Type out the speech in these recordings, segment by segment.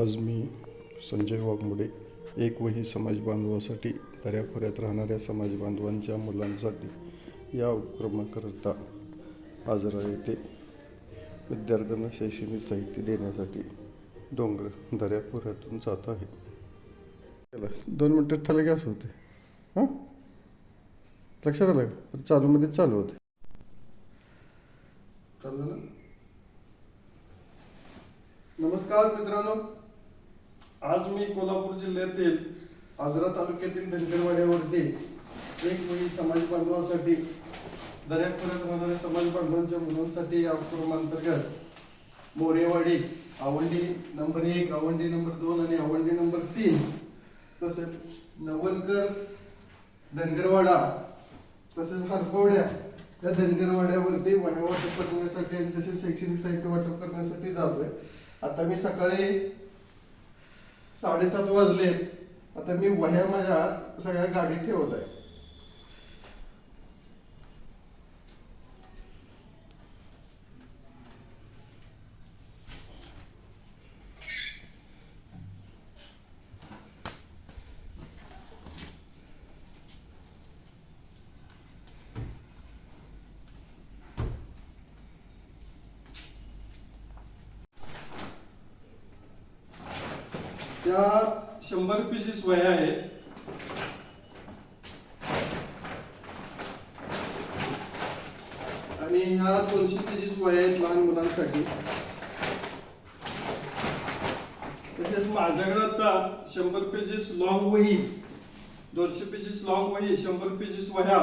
आज मी संजय वाघमोडे एक वही समाज बांधवासाठी दऱ्याखोऱ्यात राहणाऱ्या समाज बांधवांच्या मुलांसाठी या उपक्रमाकरता आजरा येथे विद्यार्थ्यांना शैक्षणिक साहित्य देण्यासाठी डोंगर दऱ्याखोऱ्यातून जात आहे. चला दोन मिनटात थाला गॅस होते. हां? लक्षात आलं का? तर चालूमध्ये चालू होते. चालू नमस्कार मित्रांनो. आज मी कोल्हापूर जिल्ह्यातील आजरा तालुक्यातील धनगरवाड्यावरती एक मुली समाज बांधवांसाठी दर्याखोऱ्यात राहणाऱ्या समाज बांधवांच्या मुलांसाठी या उपक्रमांतर्गत मोरेवाडी आवंडी नंबर एक आवंडी नंबर दोन आणि आवंडी नंबर तीन तसेच नवलकर धनगरवाडा तसेच हरकवड्या या धनगरवाड्यावरती वह्या वाटप करण्यासाठी आणि तसेच शैक्षणिक साहित्य वाटप करण्यासाठी जातोय. आता मी सकाळी साडेसात वाजलेत आता मी वह्या माझ्या सगळ्या गाडीत ठेवत आहे त्या शंभर पीसेस वह्या आहेत आणि ह्या दोनशे पेजेस वह्या आहेत लहान मुलांसाठी तसेच माझ्याकडे शंभर पेजेस लॉंग वही. दोनशे पेजेस लॉंग वही शंभर पेजेस वह्या.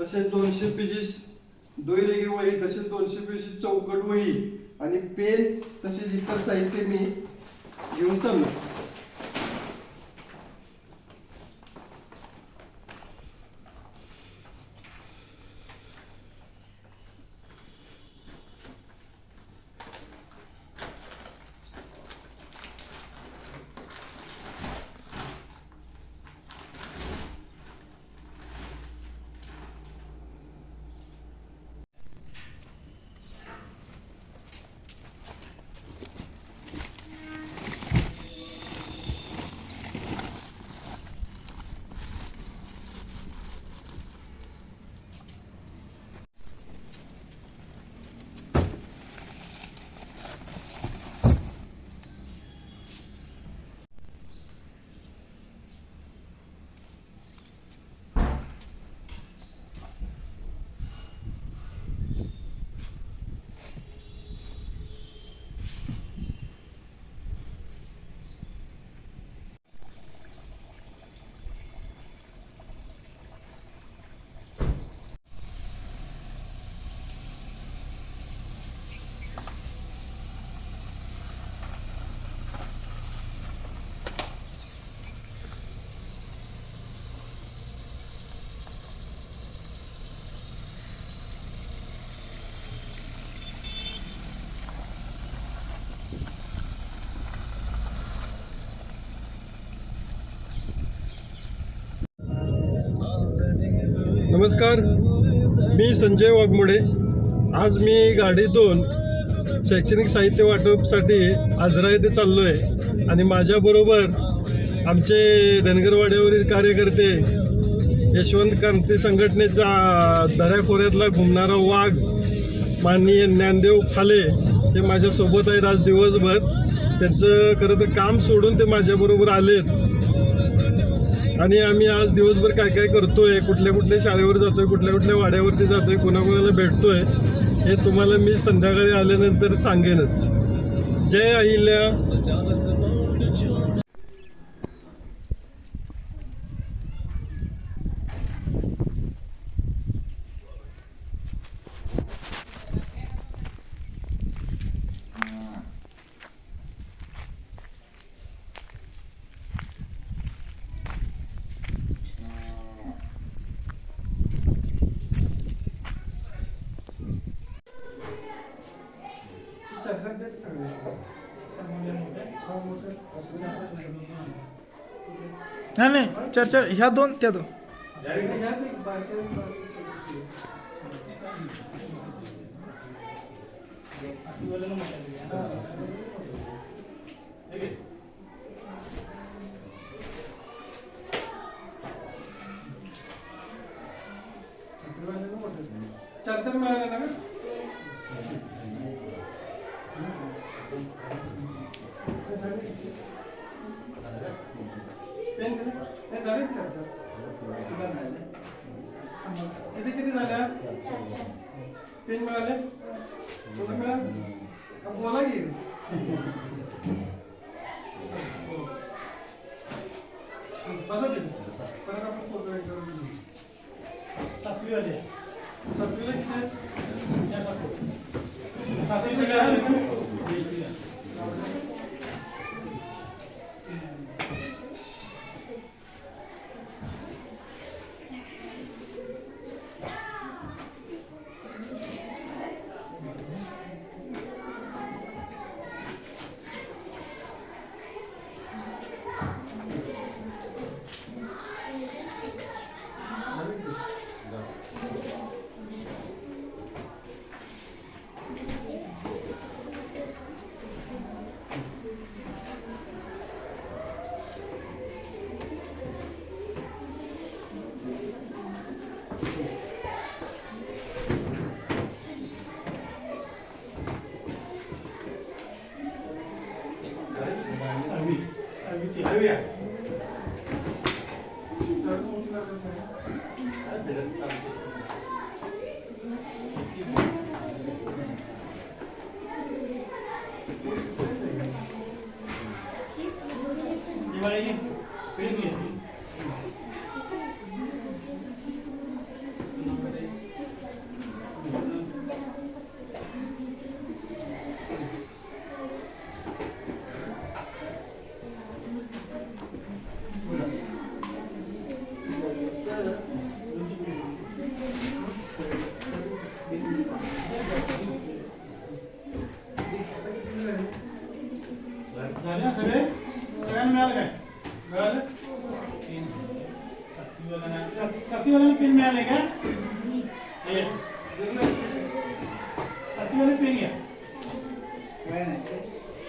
तसेच दोनशे पेजेस दोयरेगी वही तसेच दोनशे पेजेस चौकट वही. आणि पेन तसेच इतर साहित्य मी घेऊन चाललो. नमस्कार मी संजय वाघमोडे. आज मी गाडीतून शैक्षणिक साहित्य वाटपसाठी आजरा येथे चाललो आहे आणि माझ्याबरोबर आमचे धनगरवाड्यावरील कार्यकर्ते यशवंत क्रांती संघटनेचा दऱ्याखोऱ्यातला घुमणारा वाघ माननीय ज्ञानदेव फाले ते माझ्यासोबत आहेत आज दिवसभर. त्यांचं खरं तर काम सोडून ते माझ्याबरोबर आलेत. आणि आम्ही आज दिवसभर काय काय करतोय कुठल्या कुठल्या शाळेवर जातोय कुठल्या कुठल्या वाड्यावरती जातोय कोणाकोणाला भेटतोय हे तुम्हाला मी संध्याकाळी आल्यानंतर सांगेनच. जय अहिल्या. चार चार चर्चा ह्या दोन त्या दोन. चार Привіт.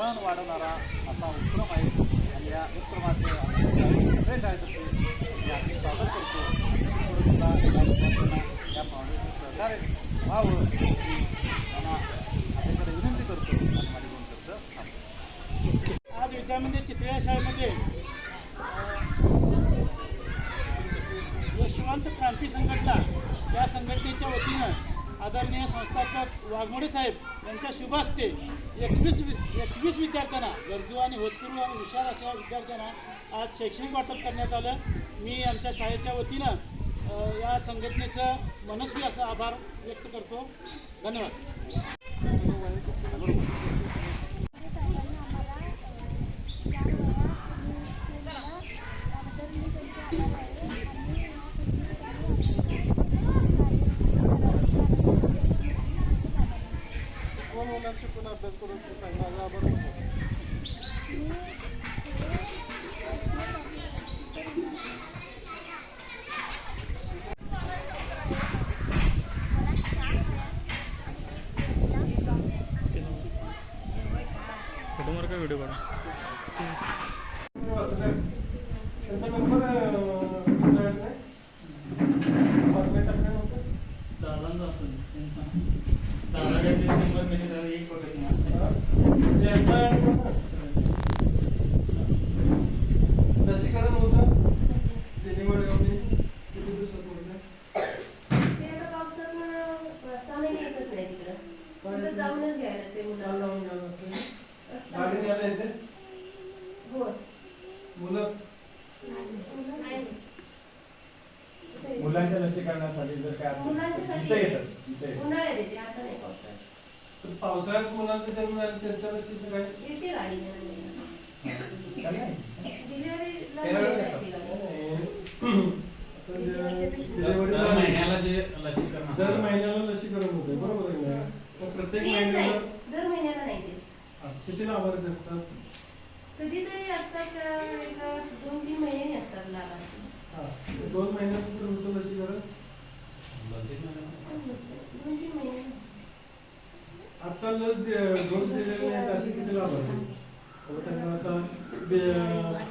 प्रोत्साहन वाढवणारा असा उपक्रम आहे. आणि या उपक्रमाचे आम्ही सगळे शाळेतर्फे आम्ही स्वागत करतो. आणि या विद्यार्थ्यांना फाउंडेशन सहकार्य व्हावं त्यांना आपल्याकडे विनंती करतो. आणि माझी दोन शब्द आज विद्यामध्ये चितळ्या शाळेमध्ये यशवंत क्रांती संघटना या संघटनेच्या वतीनं आदरणीय संस्थापक वाघमोडे साहेब यांच्या शुभ हस्ते एकवीस वि एकवीस विद्यार्थ्यांना गरजू आणि होतपूर्व आणि हुशार अशा विद्यार्थ्यांना आज शैक्षणिक वाटप करण्यात आलं. मी आमच्या शाळेच्या वतीनं या संघटनेचं मनस्वी असा आभार व्यक्त करतो. धन्यवाद कोण मुलांशी पण अभ्यास करून सांगा माझा आभार होतो. मला लसीकरणासाठी जर काय असेल मुलांच्यासाठी इथं येतात इथं येतात. उन्हाळ्यात येते आता नाही पावसाळ्यात तर पावसाळ्यात मुलांचा जन्म झाला त्यांच्या लसीचं काय येते गाडी काय नाही. डिलिव्हरीला त्याला वेळ येते गाडी. आता जे डिलिव्हरी दर झाली, महिन्याला जे लसीकरण दर असतं, महिन्याला लसीकरण होते बरोबर आहे ना मग प्रत्येक ते येत नाही महिन्याला दर महिन्याला नाही ते हा, किती लाभार्थी असतात कधीतरी असतात अं, एक दोन तीन महिन्यांनी असतात लाभार्थी हा, दोन महिन्यानंतर होतं लसीकरण दोन तीन महिने. दोन तीन महिने आता लस डोस दिलेले नाहीत असे किती लाभार्थी त्यांना आता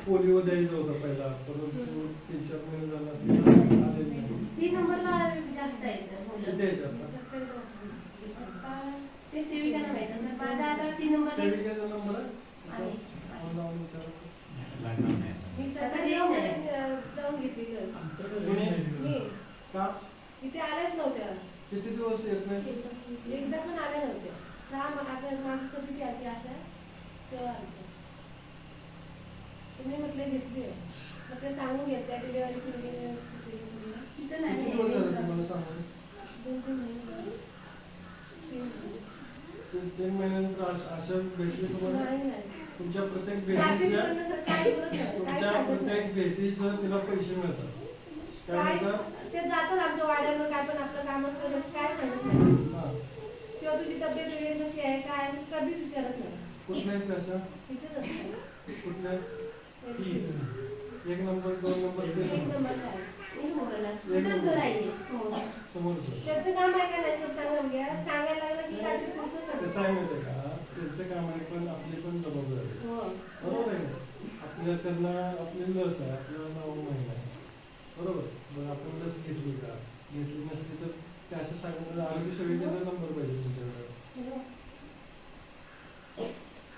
पोलिओ द्यायचा होता पहिला परंतु तीन चार महिने झाला असं आलेलं नाही. तीन नंबरला जास्त आहेत मुलं किती आहेत आता? आता ते सेविकांना माहीत असतं. माझा आता तीन नंबर सेविकेचा नंबर आहे? आहे. फोन लावून विचारा. लागणार नाही. मी सरकारी दवाखान्यात जाऊन घेतली लस कोणी? मी का इथे आल्याच नव्हत्या किती दिवस येत नाही एकदा पण आल्या नव्हत्या सहा मा- आता मागे कधी ती आली आशा तेव्हा आलत्या. तुम्ही म्हटलं घेतली आहे ते सांगून घेतल्या डिलिव्हरीची वगैरे व्यवस्थित आहे नाही किती दिवस झाले तुम्हाला सांगून दोन तीन महिने झाले. तीन महिने. तीन- तीन महिन्यानंतर अशा अशा भेटली तुम्हाला नाही, नाही. तुमच्या प्रत्येक भेटीच्या बोलत नाही, काय तुमच्या सांगत नाही. प्रत्येक भेटीचं तिला पैसे मिळतात काय म्हणतात ते जातात आमच्या वाड्यावर काय पण आपलं काम असलं तर काय सांगत नाही. किंवा तुझी तब्येत वगैरे कशी आहे काय असं कधीच विचारत नाही. इथेच असतं. एक नंबर दोन नंबर तीन एक नंबर. नंबर आहे. एक नंबरला इथंच घर आहे समोर. त्याचं काम आहे का नाही सर? सांगा घ्या सांगायला लागलं की काहीतरी पुढचं कसं सांग. आहे माहिती आहे का? त्यांचं काम आहे पण आपली पण जबाबदारी आहे. हो. बरोबर आहे ना? आपल्या त्यांना आपली लस आहे आपल्याला नऊ महिना आहे. बरोबर. मग आपण लस घेतली का? घेतली नसली तर ते असं सांगणार आरोग्य सेविकेचा नंबर पाहिजे तुमच्याकडे.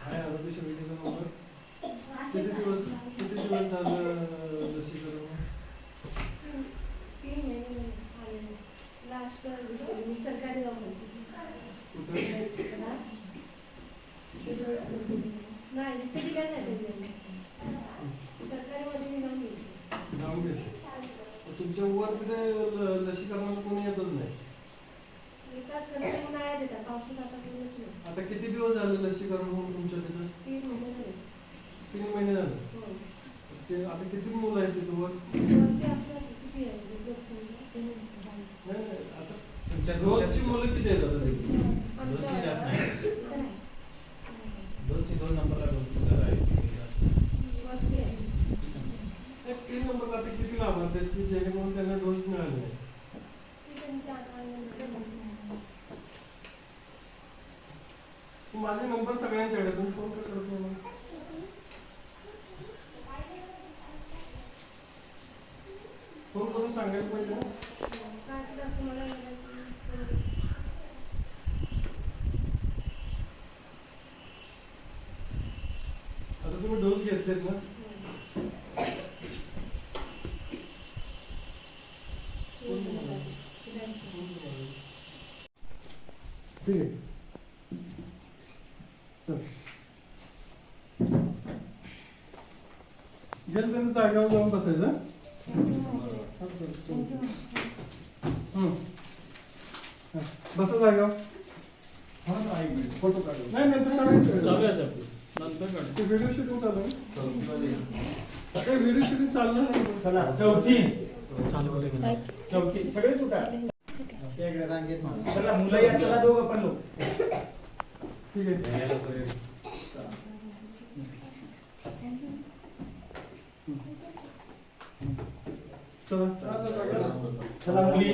आहे आरोग्य सेविकेचा नंबर किती दिवस किती दिवस झालं लसीकरण तीन महिने आले लास्ट मी सरकारी कुठे दवाखान्यात नाही इथे दिल्या नाही त्यांनी सरकारीमध्ये मी जाऊन घेतली जाऊन घेतलं तुमच्या वर तिथे ल- लसीकरणाला कोणी येतच नाही येतात कधी उन्हाळ्यात येतात पावसात आता कोणीच नाही आता किती दिवस झाले लसीकरण होऊन तुमच्या तिथं तीन महिने झाले तीन महिने झाले हो ते आता किती मुलं आहेत तिथं वर वरती असतात किती आहे लोकसंख्या तीन झाली. नाही, नाही, आता तुमच्या रोजची मुलं किती आहेत आता तिथे? दोनची जास्त नाही इथं नाही. दोनची दोन नंबरला दोन घर आहे वाजते आहे. एक किती लाभार्थी आहेत की जेणेकरून त्यांना डोस मिळाले. नाही माझे नंबर सगळ्यांच्याकडे तुम्ही फोन करतो मला? फोन करून सांगायला पाहिजे मला आता तुम्ही डोस घेतलेत ना ठीक आहे चल गेल तर जागेवर जाऊन बसायचं हं? हं. बसा जागेवर फोटो काढू नाही नंतर काढायचं. ते व्हिडिओ शूटिंग चालू आहे ते व्हिडिओ शूटिंग चाललं नाही चला चौथी. चौथी. सगळे सुटा? चला मुलं या चला दोघं पण लोक. ठीक आहे. चला. चला मुली.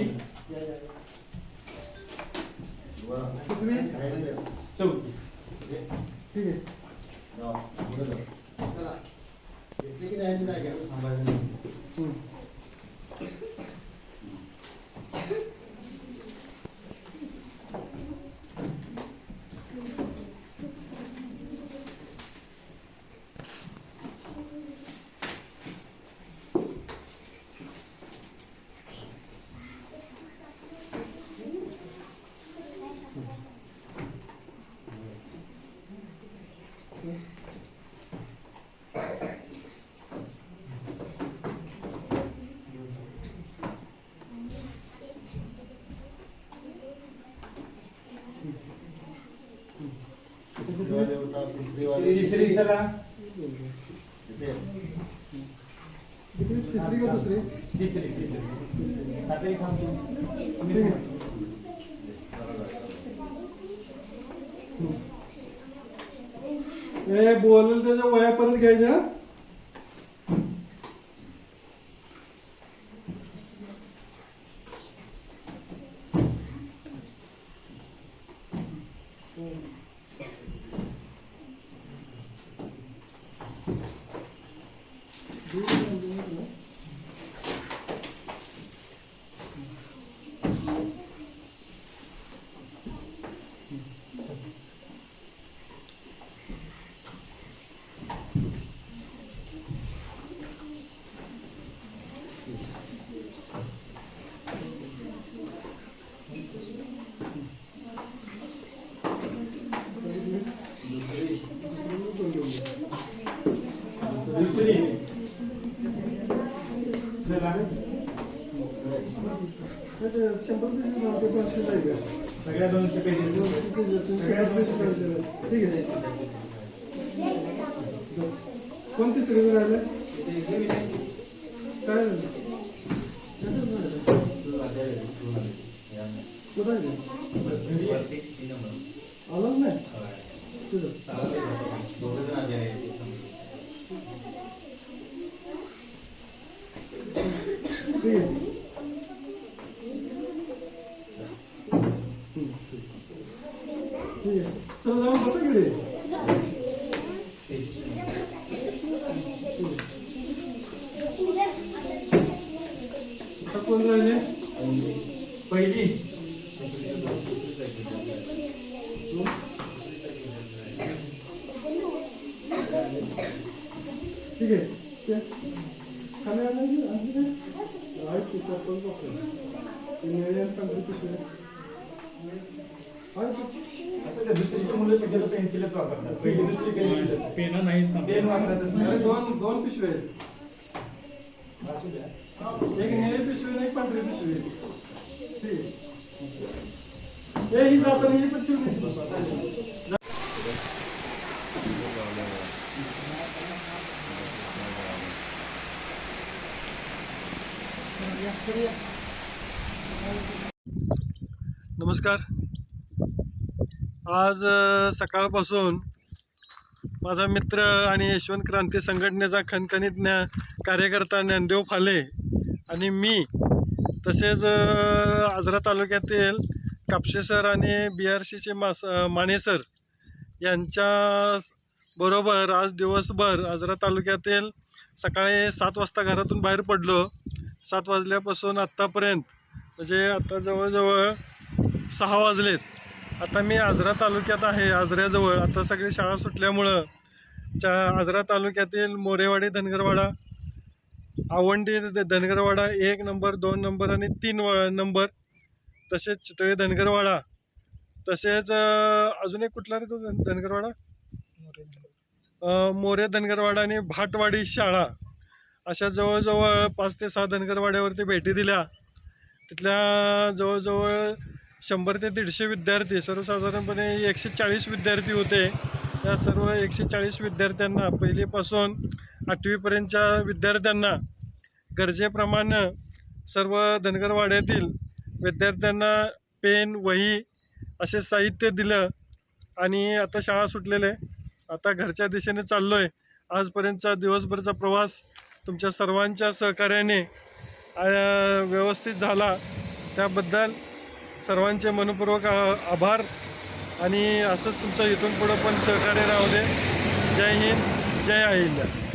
तिसरी चला तिसरी का दुसरी तिसरी तिसरी साखळी थांबतो हे बोलेल त्याच्या वया परत घ्यायच्या दुसरी चला शंभर पेजी नव्हते पाचशे जायचं सगळ्या दोनशे पेजेस ठीक आहे कोणती सिरियल राहिले काय झालं? कुठं आहे ते? आलं नाही तुझं ठीक आहे ठीक आहे चला जाऊन बसा की रे आता कोण राहिले पहिली ठीक आहे ते खाली आणलं की आणलं काय? आहे ते चप्पल बघ. ते निळे आणि पांढरे पिशवी आहे. आहे ते. असं त्या दुसरीची मुलं शक्यतो पेन्सिलच वापरतात. पहिली दुसरी पेन्सिलच पेन नाही पेन वापरतच नाही दोन दोन पिशवे आहेत. असू द्या. एक निळे पिशवी एक पांढरी पिशवी आहे. ठीक आहे हे ही जाताना ही पण नमस्कार. आज सकाळपासून माझा मित्र आणि यशवंत क्रांती संघटनेचा खणखणीत ज्ञा कार्यकर्ता ज्ञानदेव फाले आणि मी तसेच आजरा तालुक्यातील कापशे सर आणि बी आर सीचे मास माने सर यांच्या बरोबर आज दिवसभर आजरा तालुक्यातील सकाळी सात वाजता घरातून बाहेर पडलो. सात वाजल्यापासून आत्तापर्यंत म्हणजे आता जवळजवळ सहा वाजलेत. आता मी आजरा तालुक्यात आहे आजऱ्याजवळ. आता सगळी शाळा सुटल्यामुळं च्या आजरा तालुक्यातील मोरेवाडी धनगरवाडा आवंडी धनगरवाडा एक नंबर दोन नंबर आणि तीन व- नंबर. तसेच चितळे धनगरवाडा. तसेच अजून एक कुठला रे तो धनगरवाडा? मोरे धनगरवाडा आणि भाटवाडी शाळा. अशा जवळजवळ पाच ते सहा धनगरवाड्यावरती भेटी दिल्या. तिथल्या जवळजवळ शंभर ते दीडशे विद्यार्थी सर्वसाधारणपणे एकशे चाळीस विद्यार्थी होते. त्या सर्व एकशे चाळीस विद्यार्थ्यांना पहिलीपासून आठवीपर्यंतच्या विद्यार्थ्यांना गरजेप्रमाणे सर्व धनगरवाड्यातील विद्यार्थ्यांना पेन वही असे साहित्य दिलं आणि आता शाळा सुटलेले आता घरच्या दिशेने चाललो आहे आजपर्यंतचा दिवसभरचा प्रवास तुमच्या सर्वांच्या सहकार्याने व्यवस्थित झाला. त्याबद्दल सर्वांचे मनपूर्वक आ- आभार आणि असंच तुमचं इथून पुढं पण सहकार्य राहू दे. जय हिंद जय अहिल्या.